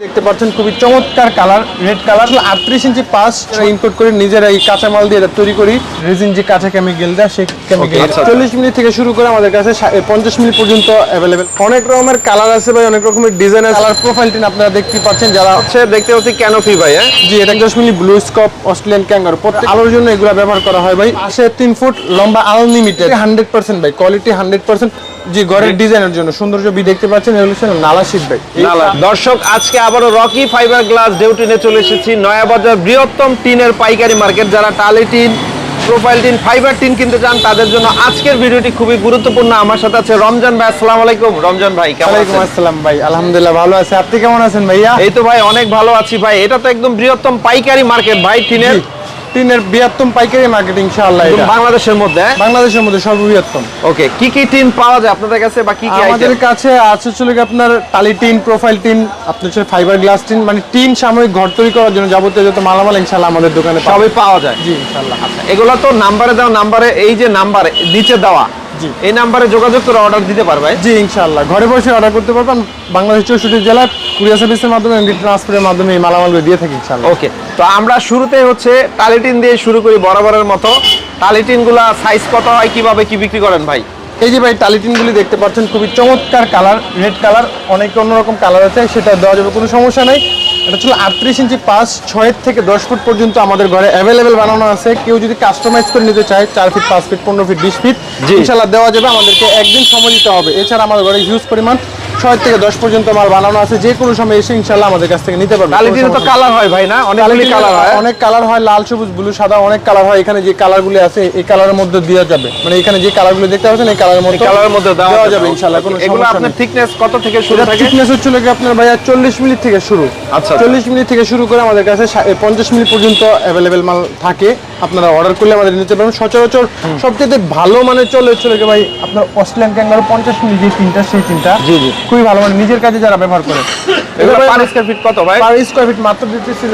দেখতে পাচ্ছেন খুবই চমৎকার কালার রেড কালার। আটত্রিশ ইঞ্চি পাস ইনপুট করে নিজেরা এই কাঁচামাল দিয়ে এটা তৈরি করি। রেজিন যে কাঁচা কেমিক্যাল দেয় সেই কেমিক্যাল আচ্ছা, আচ্ছা। চল্লিশ মিনিট থেকে শুরু করে আমাদের কাছে পঞ্চাশ মিনিট পর্যন্ত অ্যাভেলেবেল অনেক রকমের কালার আছে ভাই অনেক রকমের ডিজাইনের কালার প্রোফাইলটি আপনারা দেখতে পাচ্ছেন যারা হচ্ছে দেখতে পাচ্ছি ক্যানোপি ভাই হ্যাঁ? জি এটা দশ minute Blue Scope Australian kangaroo প্রত্যেক আলোর জন্য এগুলো ব্যবহার করা হয় ভাই। পাশে তিন ফুট লম্বা আনলিমিটেড হান্ড্রেড পার্সেন্ট ভাই কোয়ালিটি হান্ড্রেড পার্সেন্ট জি ঘরের ডিজাইনের জন্য। সৌন্দর্য বি দেখতে পাচ্ছেন এগুলো নালা শীত নালা। দর্শক আজকে আবারও রকি ফাইবার গ্লাস ডেউটিনে চলে এসেছি। নয়াবাজার বৃহত্তম টিনের পাইকারি মার্কেট। যারা টালি tin profile tin fibre tin কিনতে চান তাদের জন্য আজকের ভিডিওটি খুবই গুরুত্বপূর্ণ। আমার সাথে আছে রমজান ভাই আসসালামু আলাইকুম। রমজান ভাই কেমন ওয়ালাইকুম আসসালাম ভাই আলহামদুলিল্লাহ ভালো আছে। আপনি কেমন আছেন ভাইয়া? এই তো ভাই অনেক ভালো আছি ভাই। এটা তো একদম বৃহত্তম পাইকারি মার্কেট ভাই টিনের। টিনের বৃহত্তম পাইকারি মার্কেট ইনশাআল্লাহ এটা। বাংলাদেশের মধ্যে হ্যাঁ? বাংলাদেশের মধ্যে সর্ববৃহত্তম। ওকে কি কি টিন পাওয়া যায় আপনাদের কাছে বা কি কি আমাদের কাছে আছে চলে আপনার টালি টিন প্রোফাইল টিন আপনার হচ্ছে ফাইবার গ্লাস টিন মানে টিন সাময়িক ঘর তৈরি করার জন্য যাবতীয় যত মালামাল ইনশাআল্লাহ আমাদের দোকানে সবই পাওয়া যায়? জি ইনশাআল্লাহ। এগুলো তো নাম্বারে দেওয়া নাম্বারে এই যে নাম্বার নিচে দেওয়া। এই নাম্বারে যোগাযোগ করে অর্ডার দিতে পারবে জি ইনশাআল্লাহ। ঘরে বসে অর্ডার করতে পারবেন। বাংলাদেশ চৌষট্টি জেলায় কুরিয়ার সার্ভিসের মাধ্যমে ট্রান্সফারের মাধ্যমে এই মালামালগুলো দিয়ে থাকি ইনশাআল্লাহ। ওকে তো আমরা শুরুতে হচ্ছে টালিটিন দিয়ে শুরু করি বরাবরের মতো। টালিটিনগুলা সাইজ কত হয় কীভাবে কি বিক্রি করেন ভাই? এই যে ভাই টালিটিনগুলি দেখতে পাচ্ছেন খুবই চমৎকার কালার রেড কালার অনেক অন্যরকম কালার আছে সেটা দেওয়া যাবে কোনো সমস্যা নেই। এটা ছিল আটত্রিশ ইঞ্চি পাঁচ ছয়ের থেকে দশ ফুট পর্যন্ত আমাদের ঘরে অ্যাভেলেবেল বানানো আছে। কেউ যদি কাস্টমাইজ করে নিতে চায় চার ফিট পাঁচ ফিট পনেরো ফিট বিশ ফিট। ইনশাল্লাহ দেওয়া যাবে। আমাদেরকে একদিন সময় দিতে হবে। এছাড়া আমাদের ঘরে হিউজ পরিমাণ ছয় থেকে দশ পর্যন্ত মাল বানানো আছে যে কোনো সময় এসে ইনশাল্লাহ আমাদের কাছ থেকে নিতে পারবে। তো কালার হয় ভাই না? অনেকগুলি কালার হয়। অনেক কালার হয় লাল সবুজ ব্লু সাদা অনেক কালার হয়। এখানে যে কালার কালারগুলি আছে এই কালারের মধ্যে দেওয়া যাবে। মানে এখানে যে কালার কালারগুলো দেখতে পাচ্ছেন এই কালারের মধ্যে কালারের মধ্যে দেওয়া যাবে। ইনশাল্লাহ কোনো এগুলো আপনার থিকনেস কত থেকে শুরু থাকে? থিকনেস হচ্ছে লাগে আপনার ভাইয়া চল্লিশ মিনিট থেকে শুরু। আচ্ছা। চল্লিশ মিনিট থেকে শুরু করে আমাদের কাছে পঞ্চাশ মিনিট পর্যন্ত অ্যাভেলেবেল মাল থাকে। আপনারা অর্ডার করলে আমাদের নিতে পারবেন। সচরাচর সবচেয়ে ভালো মানে চলে হচ্ছে লাগে ভাই আপনার অস্ট্রেলিয়ান ক্যাঙ্গারো পঞ্চাশ মিনিট যে তিনটা সেই তিনটা। জি, জি। খুবই ভালো মানে নিজের কাজে যারা ব্যবহার করে। এগুলো পার স্কয়ার ফিট কত ভাই? পার স্কোয়ার ফিট মাত্র দিতেছি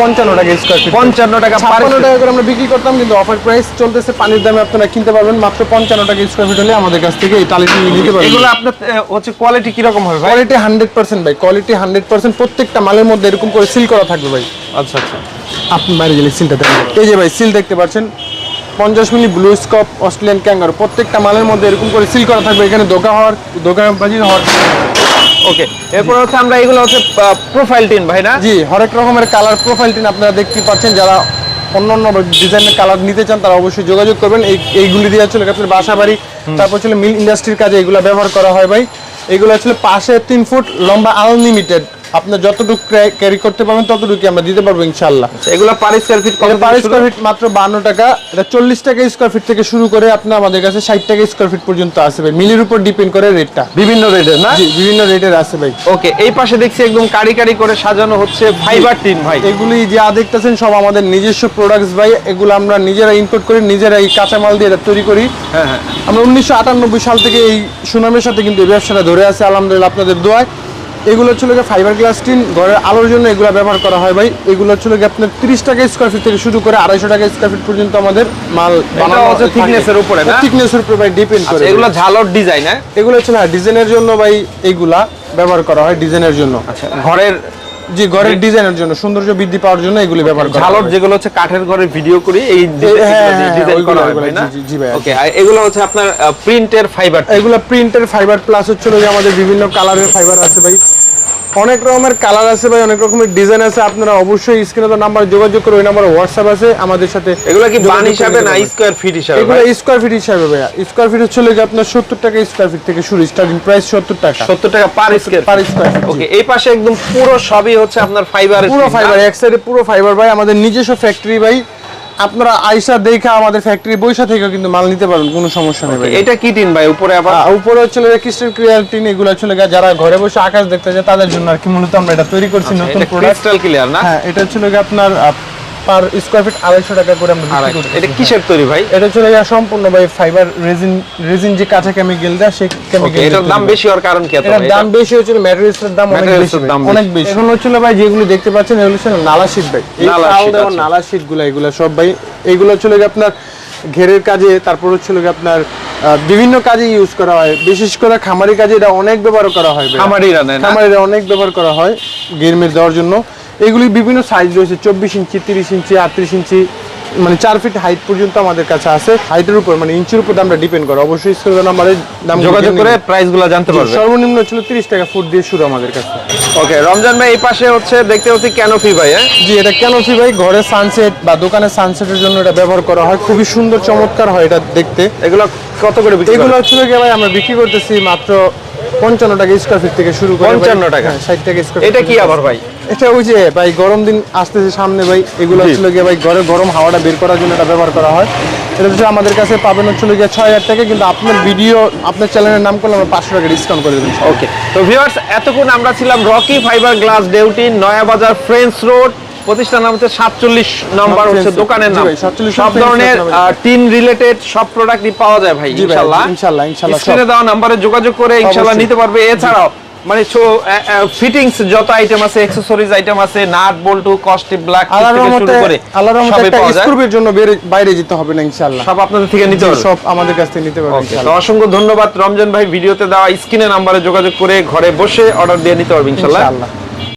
পঞ্চান্ন টাকা স্কোয়ার ফিট পঞ্চান্ন টাকা করে আমরা বিক্রি করতাম কিন্তু অফার প্রাইস চলতেছে পানির দামে আপনারা কিনতে পারবেন। মাত্র পঞ্চান্ন টাকা স্কোয়ার ফিট হলে আমাদের কাছ থেকে এই টালিটি নিতে পারবেন। এগুলো আপনার হচ্ছে কোয়ালিটি কীরকম হবে ভাই? কোয়ালিটি হান্ড্রেড পার্সেন্ট ভাই কোয়ালিটি হান্ড্রেড পার্সেন্ট প্রত্যেকটা মালের মধ্যে এরকম করে সিল করা থাকবে ভাই। আচ্ছা আচ্ছা। আপনি বাইরে গেলে সিলটা দেখেন এই যে ভাই সিল দেখতে পাচ্ছেন। পঞ্চাশ minute Blue Scope Australian kangaroo প্রত্যেকটা মালের মধ্যে এরকম করে সিল করা থাকবে। এখানে দোকা হওয়ার দোকানবাজি হওয়ার ওকে এরপর হচ্ছে আমরা এগুলো হচ্ছে প্রোফাইল টিন ভাই না? জি হরেক রকমের কালার প্রোফাইল টিন আপনারা দেখতে পাচ্ছেন। যারা অন্য অন্য ডিজাইনের কালার নিতে চান তারা অবশ্যই যোগাযোগ করবেন। এই এইগুলি দিয়ে চলে আপনার বাসা বাড়ি তারপর চলে মিল ইন্ডাস্ট্রির কাজে এগুলো ব্যবহার করা হয় ভাই। এগুলো আসলে পাশে তিন ফুট লম্বা আনলিমিটেড আপনার যতটুকু ক্যারি করতে পারবেন ততটুকু আমরা দিতে পারব ইনশাল্লাহ এগুলো পার স্কয়ার ফিট কত পার? স্কোয়ার ফিট মাত্র বান্ন টাকা। এটা চল্লিশ টাকা স্কোয়ার ফিট থেকে শুরু করে আপনার আমাদের কাছে ষাট টাকা স্কোয়ার ফিট পর্যন্ত আছে ভাই। মিলের উপর ডিপেন্ড করে রেটটা বিভিন্ন রেটের না? জি বিভিন্ন রেটের আছে ভাই। ওকে এই পাশে দেখছি একদম কারি কারি করে সাজানো হচ্ছে ফাইবার টিন ভাই। এগুলি যা দেখতেছেন সব আমাদের নিজস্ব প্রোডাক্টস ভাই। এগুলো আমরা নিজেরা ইনপুট করি নিজেরা এই কাঁচামাল দিয়ে এটা তৈরি করি। হ্যাঁ হ্যাঁ। আমরা উনিশশো আটানব্বই সাল থেকে এই সুনামের সাথে কিন্তু এই ব্যবসাটা ধরে আছে। আলহামদুলিল্লাহ আপনাদের দোয়ায়। এগুলো হচ্ছে গিয়ে ফাইবার গ্লাস টিন ঘরের আলোর জন্য এগুলো ব্যবহার করা হয় ভাই। এগুলো ছিল গিয়ে আপনার তিরিশ টাকা স্কোয়ার ফিট থেকে শুরু করে আড়াইশো টাকা স্কোয়ার ফিট পর্যন্ত আমাদের মাল বানানো হচ্ছে এর উপরে, থিকনেসের উপরে ভাই ডিপেন্ড করে আচ্ছা এগুলো ঝালর ডিজাইন হ্যাঁ? এগুলো হচ্ছে না ডিজাইনের জন্য ভাই এগুলা ব্যবহার করা হয় ডিজাইনের জন্য। আচ্ছা ঘরের জি ঘরের ডিজাইনের জন্য সৌন্দর্য বৃদ্ধি পাওয়ার জন্য এগুলি ব্যবহার করা ঝালর যেগুলো হচ্ছে কাঠের ঘরের ভিডিও করি এই ডিজাইন করা হয় ভাই না? জি, জি, জি ভাই, ওকে এগুলো হচ্ছে আপনার প্রিন্টের ফাইবার এগুলো প্রিন্টের ফাইবার প্লাস হচ্ছে আমাদের বিভিন্ন কালারের ফাইবার আছে ভাই। অনেক রকমের কালার আছে ভাই অনেক রকমের ডিজাইন আছে। আপনারা অবশ্যই স্ক্রিনে তো নাম্বার যোগাযোগ করে ওই নাম্বারে হোয়াটসঅ্যাপ আছে আমাদের সাথে এগুলো কি বান হিসাবে না। স্কয়ার ফিট হিসাবে এগুলো স্কোয়ার ফিট হিসাবে ভাইয়া। স্কোয়ার ফিট হচ্ছে যে আপনার সত্তর টাকা স্কোয়ার ফিট থেকে শুরু স্টার্টিং প্রাইস সত্তর টাকা। সত্তর টাকা per square per square okay এই পাশে একদম পুরো সবই হচ্ছে আপনার ফাইবার পুরো ফাইবার এক সাইডে পুরো ফাইবার ভাই আমাদের নিজস্ব ফ্যাক্টরি ভাই। আপনারা আইসা দেখে আমাদের ফ্যাক্টরি বৈশা থেকে কিন্তু মাল নিতে পারবেন কোনো সমস্যা নেই এটা কি টিন ভাই? উপরে আবার? উপরে হচ্ছে ক্রিস্টাল ক্লিয়ার টিন এগুলো হচ্ছে যারা ঘরে বসে আকাশ দেখতে যায় তাদের জন্য আর কি। মূলত আমরা এটা তৈরি করছি নতুন আচ্ছা, প্রোডাক্ট ক্রিস্টাল ক্লিয়ার না? হ্যাঁ এটা হচ্ছে আপনার পার স্কোয়ার ফিট আড়াইশো টাকা করে আমরা। এটা কিসের তৈরি ভাই? এটা চলে গিয়ে সম্পূর্ণ ভাই ফাইবার রেজিন রেজিন যে কাঁচা কেমিক্যাল দেয় সেই কেমিক্যাল এটার দাম বেশি হওয়ার কারণ কি এত দাম বেশি হচ্ছিল ম্যাটেরিয়ালস এর দাম অনেক বেশি অনেক বেশি। এখন হচ্ছিল ভাই যেগুলো দেখতে পাচ্ছেন এগুলো নালা শীট ভাই। এই নালা শীটগুলো এগুলো সব ভাই এইগুলো হচ্ছে গিয়ে আপনার ঘেরের কাজে তারপর হচ্ছে গিয়ে আপনার বিভিন্ন কাজে ইউজ করা হয়। বিশেষ করে খামারি কাজে এটা অনেক ব্যবহার করা হয়। খামারিরা খামারিরা অনেক ব্যবহার করা হয় গেরমের দেওয়ার জন্য। এগুলি বিভিন্ন সাইজ রয়েছে চব্বিশ ইঞ্চি তিরিশ ইঞ্চি আটত্রিশ ইঞ্চি মানে চার ফিট হাইট পর্যন্ত আমাদের কাছে আছে। হাইটের উপর মানে ইঞ্চির উপর দামটা ডিপেন্ড করে। অবশ্যই স্ক্রিনে নাম্বারে দাম যোগাযোগ করে প্রাইসগুলো জানতে পারবে। সর্বনিম্ন ছিল তিরিশ টাকা ফুট দিয়ে শুরু আমাদের কাছে। ওকে রমজান ভাই এই পাশে হচ্ছে দেখতে হচ্ছে ক্যানোপি ভাই হ্যাঁ? জি এটা ক্যানোপি ভাই ঘরে সানসেট বা দোকানে সানসেটের জন্য এটা ব্যবহার করা হয়। খুবই সুন্দর চমৎকার হয় এটা দেখতে। এগুলো কত করে বিক্রি এগুলো? হচ্ছে গিয়ে ভাই আমরা বিক্রি করতেছি মাত্র পঞ্চান্ন টাকা স্কোয়ার ফিট থেকে শুরু করে পঞ্চান্ন টাকা? হ্যাঁ, ষাট টাকা স্কোয়ার এটা কি আবার ভাই? এটা ওই যে ভাই গরম দিন আসতেছে সামনে ভাই এগুলো জি। হচ্ছে গিয়ে ভাই ঘরে গরম হাওয়াটা বের করার জন্য এটা ব্যবহার করা হয়। এটা হচ্ছে আমাদের কাছে পাবেন হচ্ছে গিয়ে ছয় হাজার টাকা কিন্তু আপনার ভিডিও আপনার চ্যানেলের নাম করলে আমরা পাঁচশো টাকা ডিসকাউন্ট করে দেবেন ওকে তো ভিউয়ার্স এতক্ষণ আমরা ছিলাম রকি ফাইবার গ্লাস ডেউটি নয়াবাজার ফ্রেন্স রোড প্রতিষ্ঠান নাম হচ্ছে সাতচল্লিশ নম্বর হচ্ছে দোকানের নাম। ভাই, 47 সব ধরনের টিন রিলেটেড সব প্রোডাক্টই পাওয়া যায় ভাই ইনশাআল্লাহ ইনশাআল্লাহ, ইনশাআল্লাহ, স্ক্রিনে দেওয়া নাম্বারে যোগাযোগ করে ইনশাআল্লাহ অবশ্যই। নিতে পারবে। এছাড়াও মানে ফিটিংস যত আইটেম আছে অ্যাকসেসরিজ আইটেম আছে নাট বল্টু কস্টিপ ব্ল্যাক থেকে শুরু করে আল্লাহর রহমতে একটা যায়। জন্য বাইরে যেতে হবে না ইনশাআল্লাহ। সব আপনাদের থেকে নিতে হবে। সব আমাদের কাছ থেকে নিতে পারবেন ইনশাআল্লাহ। অসংখ্য ধন্যবাদ। রমজান ভাই ভিডিওতে দেওয়া স্ক্রিনে নাম্বারে যোগাযোগ করে ঘরে বসে অর্ডার দিয়ে নিতে হবে ইনশাল্লাহ ইনশাআল্লাহ।